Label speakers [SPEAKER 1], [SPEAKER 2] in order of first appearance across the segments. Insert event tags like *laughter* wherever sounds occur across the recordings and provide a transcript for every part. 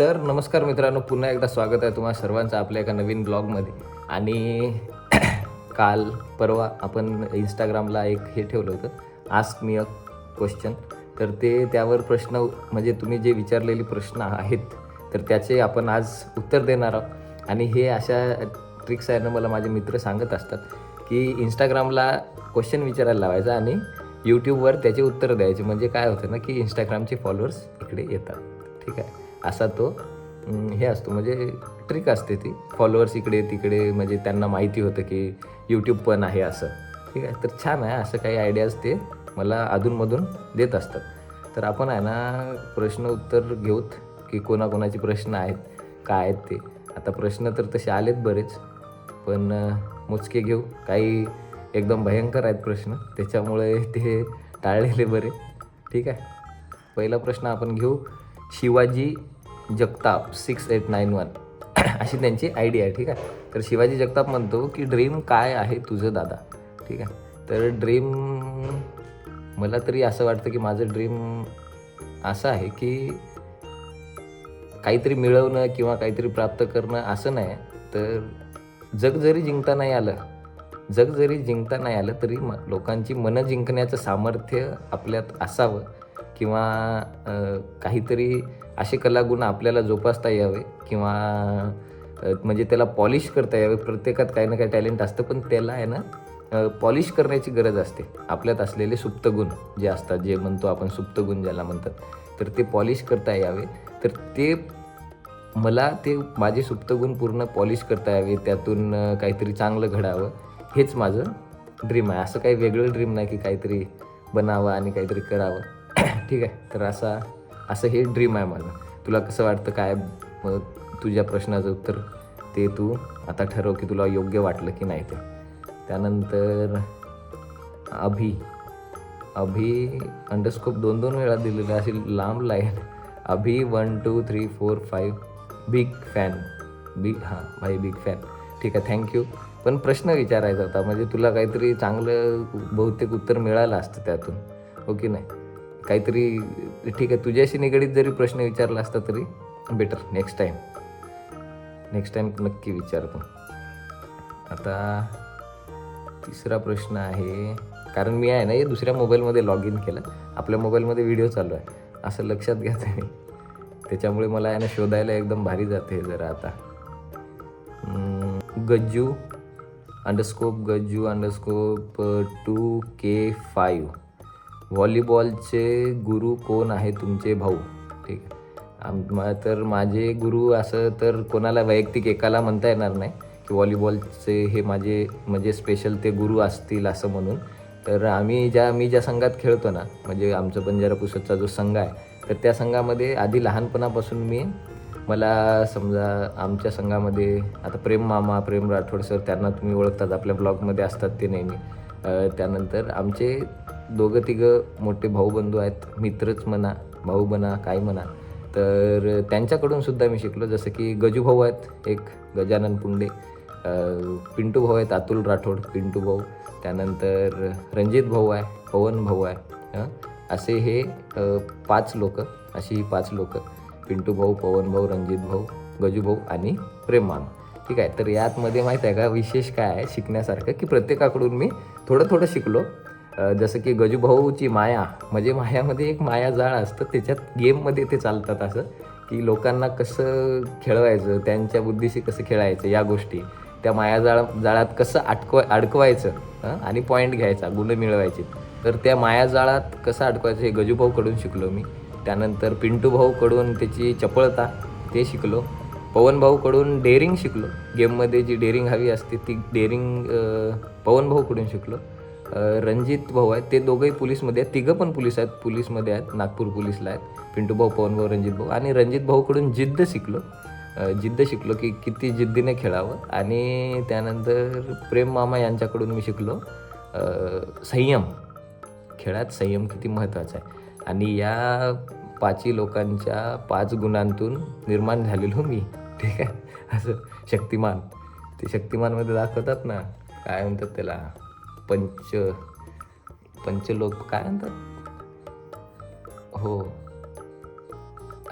[SPEAKER 1] तर नमस्कार मित्रांनो पुन्हा एकदा स्वागत आहे तुम्हा सर्वांचं आपल्या एका नवीन ब्लॉगमध्ये. आणि *clears throat* काल परवा आपण इंस्टाग्रामला एक हे ठेवलं होतं आस्क मी अ क्वेश्चन तर ते त्यावर प्रश्न म्हणजे तुम्ही जे विचारलेले प्रश्न आहेत तर त्याचे आपण आज उत्तर देणार आहोत. आणि हे अशा ट्रिक्स आहे ना मला माझे मित्र सांगत असतात की इंस्टाग्रामला क्वेश्चन विचारायला लावायचा आणि यूट्यूबवर त्याचे उत्तर द्यायचे. म्हणजे काय होतं ना की इंस्टाग्रामचे फॉलोअर्स इकडे येतात. ठीक आहे? असा तो हे असतो. म्हणजे ट्रिक असते ती. फॉलोअर्स इकडे तिकडे म्हणजे त्यांना माहिती होतं की यूट्यूब पण आहे असं. ठीक आहे? तर छान आहे. असं काही आयडियाज ते मला अधूनमधून देत असतात. तर आपण आहे ना प्रश्न उत्तर घेऊत की कोणाकोणाचे प्रश्न आहेत काय आहेत ते. आता प्रश्न तर तसे आलेत बरेच पण मोजके घेऊ. काही एकदम भयंकर आहेत प्रश्न. त्याच्यामुळे ते टाळलेले बरे. ठीक आहे? पहिला प्रश्न आपण घेऊ. Shivaji Jagtap six eight nine one. *clears throat* अशी त्यांची आय डी आहे ठीक आहे? तर शिवाजी जगताप म्हणतो की ड्रीम काय आहे तुझं दादा? ठीक आहे? तर ड्रीम मला तरी असं वाटतं की माझं ड्रीम असं आहे की काहीतरी मिळवणं किंवा काहीतरी प्राप्त करणं असं नाही. तर जग जरी जिंकता नाही आलं जग जरी जिंकता नाही आलं तरी म लोकांची मनं जिंकण्याचं सामर्थ्य आपल्यात असावं. किंवा काहीतरी असे कलागुण आपल्याला जोपासता यावे किंवा म्हणजे त्याला पॉलिश करता यावे. प्रत्येकात काही ना काही टॅलेंट असतं पण त्याला आहे ना पॉलिश करण्याची गरज असते. आपल्यात असलेले सुप्तगुण जे असतात जे म्हणतो आपण सुप्तगुण ज्याला म्हणतात तर ते पॉलिश करता यावे. तर ते मला ते माझे सुप्तगुण पूर्ण पॉलिश करता यावे. त्यातून काहीतरी चांगलं घडावं हेच माझं ड्रीम आहे. असं काही वेगळं ड्रीम नाही की काहीतरी बनावं आणि काहीतरी करावं. ठीक आहे. तर असा असं हे ड्रीम आहे माझं. तुला कसं वाटतं काय? मग तुझ्या प्रश्नाचं उत्तर ते तू आता ठरव की तुला योग्य वाटलं की नाही ते. त्यानंतर अभि. अभि अंडरस्कोप दोन दोन वेळा दिलेलं अशी लांब line Abhi one two three four five big fan big हां भाई बिग फॅन ठीक आहे थँक्यू पण प्रश्न विचारायचा होता म्हणजे तुला काहीतरी चांगलं बहुतेक उत्तर मिळालं असतं त्यातून. ओके की नाही? काहीतरी ठीक आहे तुझ्याशी निगडीत जरी प्रश्न विचारला असता तरी better next time next time नक्की विचारतो आता तिसरा प्रश्न आहे कारण मी आहे ना हे दुसऱ्या मोबाईलमध्ये लॉग इन केलं. आपल्या मोबाईलमध्ये व्हिडिओ चालू आहे. असं लक्षात घ्यायचं मी त्याच्यामुळे मला आहे ना शोधायला एकदम भारी जाते जरा आता. Gajju underscore Gajju underscore two K five व्हॉलीबॉलचे गुरु कोण आहे तुमचे भाऊ? ठीक आहे. आम तर माझे गुरु असं तर कोणाला वैयक्तिक एकाला म्हणता येणार नाही की व्हॉलीबॉलचे हे माझे म्हणजे स्पेशल ते गुरु असतील असं म्हणून. तर आम्ही ज्या मी ज्या संघात खेळतो ना म्हणजे आमचं बंजारा पुसदचा जो संघ आहे तर त्या संघामध्ये आधी लहानपणापासून मी मला समजा आमच्या संघामध्ये आता प्रेम मामा प्रेम राठोड सर त्यांना तुम्ही ओळखतात आपल्या ब्लॉगमध्ये असतात ते नेहमी. त्यानंतर आमचे दोघं तिघं मोठे भाऊबंधू आहेत मित्रच म्हणा भाऊ म्हणा काय म्हणा. तर त्यांच्याकडून सुद्धा मी शिकलो जसं की गजू भाऊ आहेत एक गजानन पुंडे पिंटू भाऊ आहेत अतुल राठोड पिंटू भाऊ त्यानंतर रणजित भाऊ आहे पवन भाऊ आहे असे हे पाच लोक अशी ही पाच लोक पिंटू भाऊ पवन भाऊ रणजित भाऊ गजू भाऊ आणि प्रेमान ठीक आहे तर यातमध्ये माहीत आहे का विशेष काय आहे शिकण्यासारखं की प्रत्येकाकडून मी थोडं थोडं शिकलो जसं की गजूभाऊची माया म्हणजे मायामध्ये एक माया जाळ असतं त्याच्यात गेममध्ये ते चालतात असं की लोकांना कसं खेळवायचं त्यांच्या बुद्धीशी कसं खेळायचं या गोष्टी. त्या मायाजाळ जाळात कसं अटकवा अडकवायचं आणि पॉईंट घ्यायचा गुण मिळवायचे. तर त्या मायाजाळात कसं अडकवायचं हे गजूभाऊकडून शिकलो मी. त्यानंतर पिंटू भाऊकडून त्याची चपळता ते शिकलो. पवनभाऊकडून डेअरिंग शिकलो. गेममध्ये जी डेअरिंग हवी असते ती डेअरिंग पवनभाऊकडून शिकलो. रणजित भाऊ आहेत. ते दोघंही पोलीसमध्ये आहेत. तिघं पण पोलीस आहेत. पोलीसमध्ये आहेत. नागपूर पोलीसला आहेत. पिंटू भाऊ पवन भाऊ रणजित भाऊ. आणि रणजित भाऊकडून जिद्द शिकलो. जिद्द शिकलो की किती जिद्दीने खेळावं. आणि त्यानंतर प्रेम मामा यांच्याकडून मी शिकलो. संयम. खेळात संयम किती महत्त्वाचा आहे. आणि या पाचही लोकांच्या पाच गुणांतून निर्माण झालेलो मी. ठीक आहे? असं शक्तिमान. ते शक्तिमानमध्ये दाखवतात ना. काय म्हणतात त्याला? पंच पंचलोक काय म्हणतात? हो.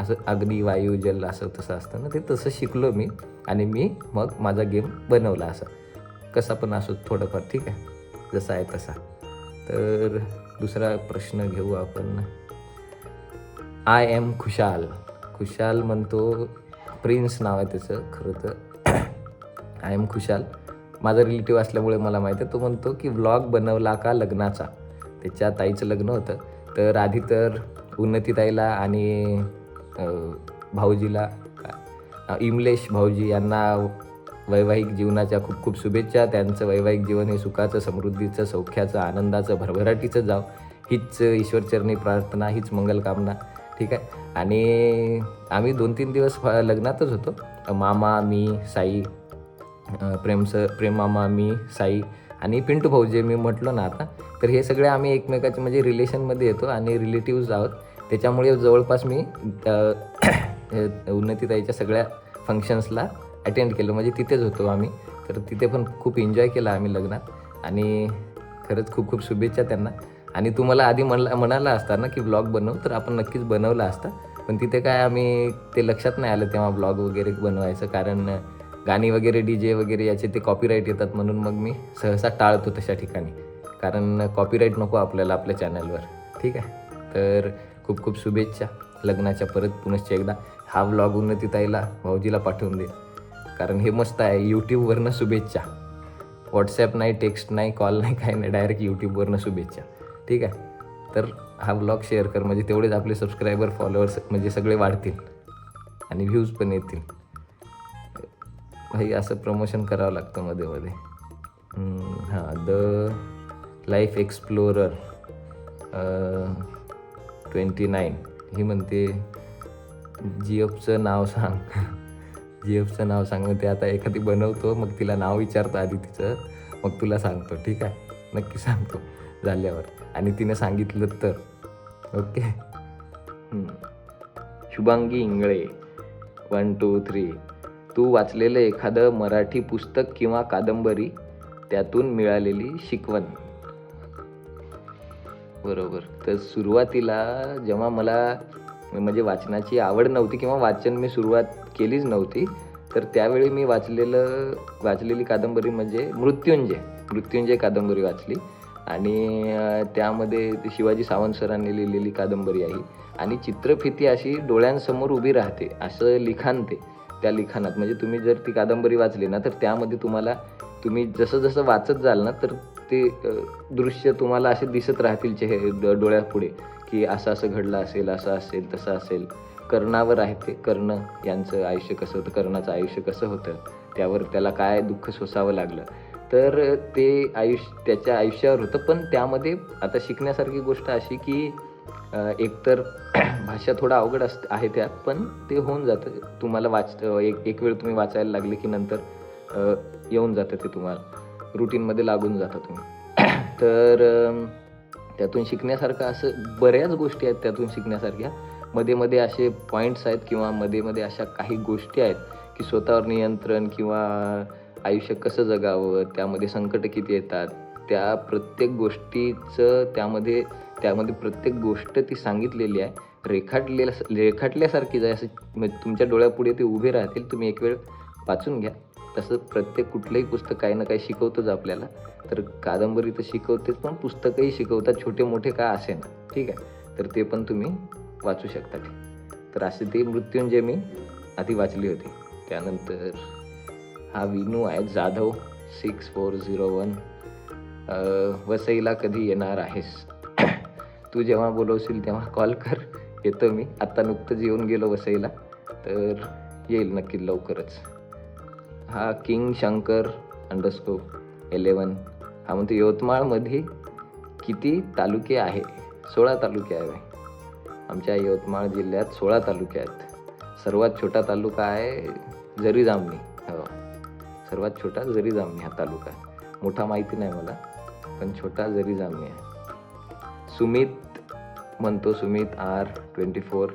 [SPEAKER 1] असं अग्नी वायू जल असं तसं असतं ना ते तसं शिकलो मी आणि मी मग माझा गेम बनवला असा. कसा पण असो थोडंफार ठीक आहे? जसा आहे तसा. तर दुसरा प्रश्न घेऊ आपण. आय एम खुशाल. खुशाल म्हणतो प्रिन्स नाव आहे त्याचं खरं तर. *coughs* आय एम खुशाल. माझा रिलेटिव्ह असल्यामुळे मला माहिती आहे. तो म्हणतो की व्लॉग बनवला का लग्नाचा? त्याच्या ताईचं लग्न होतं. तर आधी तर उन्नतीताईला आणि भाऊजीला इमलेश भाऊजी यांना वैवाहिक जीवनाच्या खूप खूप शुभेच्छा. त्यांचं वैवाहिक जीवन हे सुखाचं समृद्धीचं सौख्याचं आनंदाचं भरभराटीचं जाव. हीच ईश्वरचरणी प्रार्थना हीच मंगलकामना ठीक आहे? आणि आम्ही दोन तीन दिवस फ- लग्नातच होतो. मामा मी साई प्रेम स प्रेमामा मी साई आणि पिंटू भाऊ जे मी म्हटलो ना आता तर हे सगळे आम्ही एकमेकाचे म्हणजे रिलेशनमध्ये येतो आणि रिलेटिव्ज आहोत. त्याच्यामुळे जवळपास मी उन्नतीताईच्या सगळ्या फंक्शन्सला अटेंड केलं. म्हणजे तिथेच होतो आम्ही. तर तिथे पण खूप एन्जॉय केला आम्ही लग्नात. आणि खरंच खूप खूप शुभेच्छा त्यांना. आणि तुम्हाला आधी म्हणला म्हणाला असता ना की ब्लॉग बनव तर आपण नक्कीच बनवला असता. पण तिथे काय आम्ही ते लक्षात नाही आलं तेव्हा ब्लॉग वगैरे बनवायचं. कारण गाणी वगैरे डी जे वगैरे याचे ते कॉपीराईट येतात म्हणून मग मी सहसा टाळतो तशा ठिकाणी. कारण कॉपीराईट नको आपल्याला आपल्या चॅनलवर ठीक आहे? तर खूप खूप शुभेच्छा. लग्नाच्या परत पुनश्च एकदा हा व्लॉग उन्नतीताईला भाऊजीला पाठवून दे कारण हे मस्त आहे यूट्यूबवरनं शुभेच्छा. व्हॉट्सॲप नाही टेक्स्ट नाही कॉल नाही काही नाही डायरेक्ट यूट्यूबवरनं शुभेच्छा. ठीक आहे? तर हा ब्लॉग शेअर कर. म्हणजे तेवढेच आपले सबस्क्रायबर फॉलोअर्स म्हणजे सगळे वाढतील. आणि व्ह्यूज पण येतील. भाई असं प्रमोशन करावं लागतं मध्ये मध्ये. हां the life explorer twenty nine ही म्हणते जिएफचं नाव सांग. जिएफचं नाव सांग. ते आता एखादी बनवतो मग तिला नाव विचारतो आधी तिचं. मग तुला सांगतो ठीक आहे? नक्की सांगतो. झाल्यावर. आणि तिने सांगितलं तर. Okay? Shubhangi Ingle. One two three तू वाचलेलं एखादं मराठी पुस्तक किंवा कादंबरी त्यातून मिळालेली शिकवण. बरोबर. तर सुरुवातीला जेव्हा मला म्हणजे वाचनाची आवड नव्हती किंवा वाचन मी सुरुवात केलीच नव्हती तर त्यावेळी मी वाचलेलं वाचलेली कादंबरी म्हणजे मृत्युंजय मृत्युंजय कादंबरी वाचली. आणि त्यामध्ये शिवाजी सावंत सरांनी लिहिलेली कादंबरी आहे. आणि चित्रफिती अशी डोळ्यांसमोर उभी राहते असं लिखाण ते. त्या लिखाणात. म्हणजे तुम्ही जर ती कादंबरी वाचली ना तर त्यामध्ये तुम्हाला तुम्ही जसं जसं वाचत जाल ना तर ते दृश्य तुम्हाला असे दिसत राहतील चेह ड- डोळ्यापुढे की असं असं घडलं असेल असं असेल तसं असेल. कर्णावर आहे ते कर्ण यांचं आयुष्य कसं होतं कर्णाचं आयुष्य कसं होतं त्यावर त्याला काय दुःख सोसावं लागलं. तर ते आयुष्य त्याच्या आयुष्यावर होतं पण त्यामध्ये आता शिकण्यासारखी गोष्ट अशी की एकतर *clears throat* भाषा थोडा अवघड अस आहे त्यात पण ते होऊन जातं. तुम्हाला वाच एक एक वेळ तुम्ही वाचायला लागले की नंतर येऊन जातं ते तुम्हाला. रुटीनमध्ये लागून जाता तुम्ही. *clears throat* तर त्यातून शिकण्यासारखं असं बऱ्याच गोष्टी आहेत त्यातून शिकण्यासारख्या. मध्ये मध्ये असे पॉईंट्स आहेत किंवा मध्ये मध्ये अशा काही गोष्टी आहेत की स्वतःवर नियंत्रण किंवा आयुष्य कसं जगावं त्यामध्ये संकट किती येतात त्या प्रत्येक गोष्टीचं त्यामध्ये त्यामध्ये प्रत्येक गोष्ट ती सांगितलेली आहे. रेखाटलेल्या रेखाटल्यासारखीच आहे. असं म्हणजे तुमच्या डोळ्यापुढे ते उभे राहतील तुम्ही एक वेळ वाचून घ्या. तसं प्रत्येक कुठलंही पुस्तक काही ना काही शिकवतंच आपल्याला. तर कादंबरी तर शिकवतेच पण पुस्तकही शिकवतात. छोटे मोठे का असे ना. ठीक आहे? तर ते पण तुम्ही वाचू शकता. तर असे ते मृत्युंजय मी आधी वाचली होती. त्यानंतर हा विनू आहे. Jadhav six four zero one वसईला कधी येणार आहेस? तू जेव्हा बोलवशील तेव्हा कॉल कर. येतो मी. आत्ता नुकतंच येऊन गेलो वसईला. तर येईल नक्की लवकरच. हा किंग शंकर अंडरस्कोप इलेवन हा म्हणतो यवतमाळमध्ये किती तालुके आहे? सोळा तालुके आहे आमच्या यवतमाळ जिल्ह्यात सोळा तालुके आहेत. सर्वात छोटा तालुका आहे जरी जामणी हो. सर्वात छोटा जरी जामणी हा तालुका मोठा माहिती नाही मला पण छोटा जरी जामणी आहे. सुमित म्हणतो सुमित आर ट्वेंटी फोर.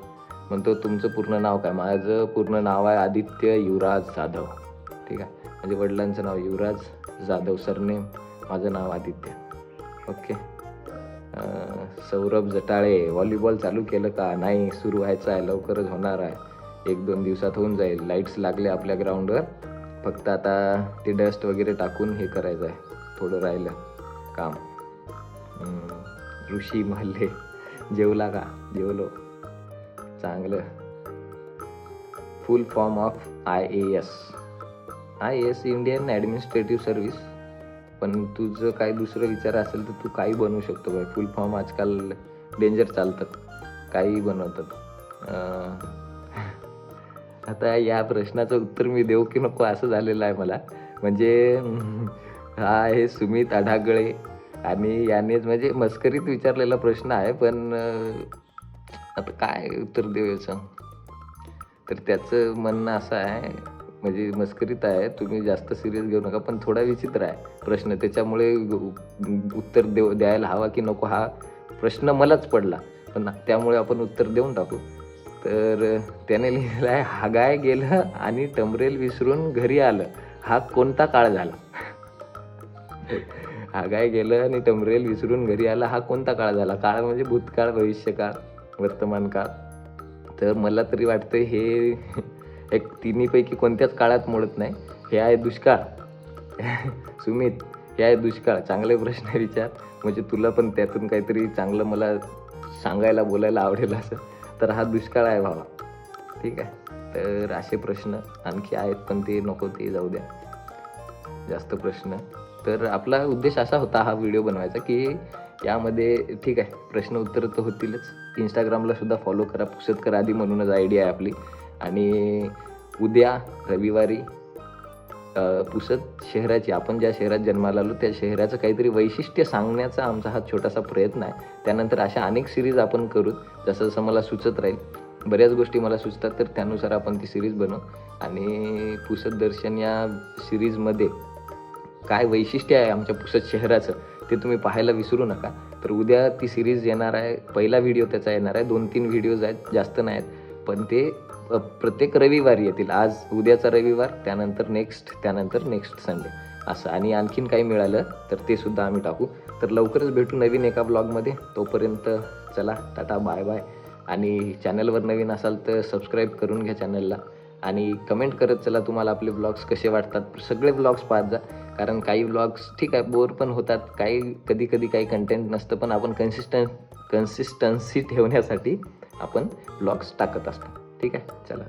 [SPEAKER 1] म्हणतो तुमचं पूर्ण नाव काय? माझं पूर्ण नाव आहे आदित्य युवराज जाधव. ठीक आहे? माझ्या वडिलांचं नाव युवराज जाधव सरनेम. माझं नाव आदित्य. ओके. सौरभ जटाळे व्हॉलीबॉल चालू केलं का? नाही सुरू व्हायचं आहे लवकरच होणार आहे. एक दोन दिवसात होऊन जाईल. लाईट्स लागले आपल्या ग्राउंडवर. फक्त आता ते डस्ट वगैरे टाकून हे करायचं आहे. थोडं राहिलं काम. ऋषी महल्ले जेवला का? जेवलो. चांगलं. Full form of I A S I A S Indian administrative service पण तुझं काय दुसरं विचार असेल तर तू काही बनवू शकतो बाय फुल फॉर्म आजकाल डेंजर चालतात. काही बनवतात. *laughs* आता या प्रश्नाचं उत्तर मी देऊ की नको? असं झालेलं आहे मला. म्हणजे हा आहे सुमित अढागळे आणि यानेच म्हणजे मस्करीत विचारलेला प्रश्न आहे पण आता काय उत्तर देऊ याचं? तर त्याचं म्हणणं असं आहे म्हणजे मस्करीत आहे तुम्ही जास्त सिरियस घेऊ नका पण थोडा विचित्र आहे प्रश्न. त्याच्यामुळे उत्तर देऊ द्यायला हवा की नको हा प्रश्न मलाच पडला. पण त्यामुळे आपण उत्तर देऊन टाकू. तर त्याने लिहिलं आहे हागाय गेलं आणि टमरेल विसरून घरी आलं. हा कोणता काळ झाला? हागाय गेलं आणि टमरेल विसरून घरी आला हा कोणता काळ झाला? काळ म्हणजे भूतकाळ भविष्यकाळ वर्तमान काळ. तर मला तरी वाटतं हे *laughs* एक तिन्हीपैकी कोणत्याच काळात मोडत नाही. हे आहे दुष्काळ. *laughs* सुमित हे आहे दुष्काळ. चांगले प्रश्न *laughs* विचार. म्हणजे तुला पण त्यातून काहीतरी चांगलं मला सांगायला बोलायला आवडेल असं. तर हा दुष्काळ आहे भावा. ठीक आहे? तर असे प्रश्न आणखी आहेत पण ते नको ते जाऊ द्या. जास्त प्रश्न. तर आपला उद्देश असा होता हा व्हिडिओ बनवायचा की यामध्ये ठीक आहे प्रश्न उत्तर तर होतीलच. इंस्टाग्रामला सुद्धा फॉलो करा. पुसतकर आधी म्हणूनच आयडिया आहे आपली. आणि उद्या रविवारी पुसत शहराची आपण ज्या शहरात जन्माला आलो त्या शहराचं काहीतरी वैशिष्ट्य सांगण्याचा आमचा हा छोटासा प्रयत्न आहे. त्यानंतर अशा अनेक सिरीज आपण करू. जसं जसं मला सुचत राहील बऱ्याच गोष्टी मला सुचतात तर त्यानुसार आपण ती सिरीज बनवू. आणि पुसत दर्शन या सिरीजमध्ये काय वैशिष्ट्य आहे आमच्या पुसद शहराचं ते तुम्ही पाहायला विसरू नका. तर उद्या ती सिरीज येणार आहे पहिला व्हिडिओ त्याचा येणार आहे दोन तीन व्हिडिओज आहेत जास्त नाही आहेत. पण ते प्रत्येक रविवारी येतील. आज उद्याचा रविवार त्यानंतर नेक्स्ट त्यानंतर नेक्स्ट संडे असं आणि आणखीन काही मिळालं तर ते सुद्धा आम्ही टाकू. तर लवकरच भेटू नवीन एका ब्लॉगमध्ये तोपर्यंत चला टाटा बाय बाय. आणि चॅनलवर नवीन असाल तर सबस्क्राईब करून घ्या चॅनलला आणि कमेंट करत चला तुम्हाला आपले ब्लॉग्स कसे वाटतात. सगळे ब्लॉग्स पाहत जा. कारण काही ब्लॉग्स ठीक आहे बोर पण होतात. काही कधी कधी काही कंटेंट नसतं पण आपण कन्सिस्टन कन्सिस्टन्सी ठेवण्यासाठी आपण ब्लॉग्स टाकत असतो. ठीक आहे? चला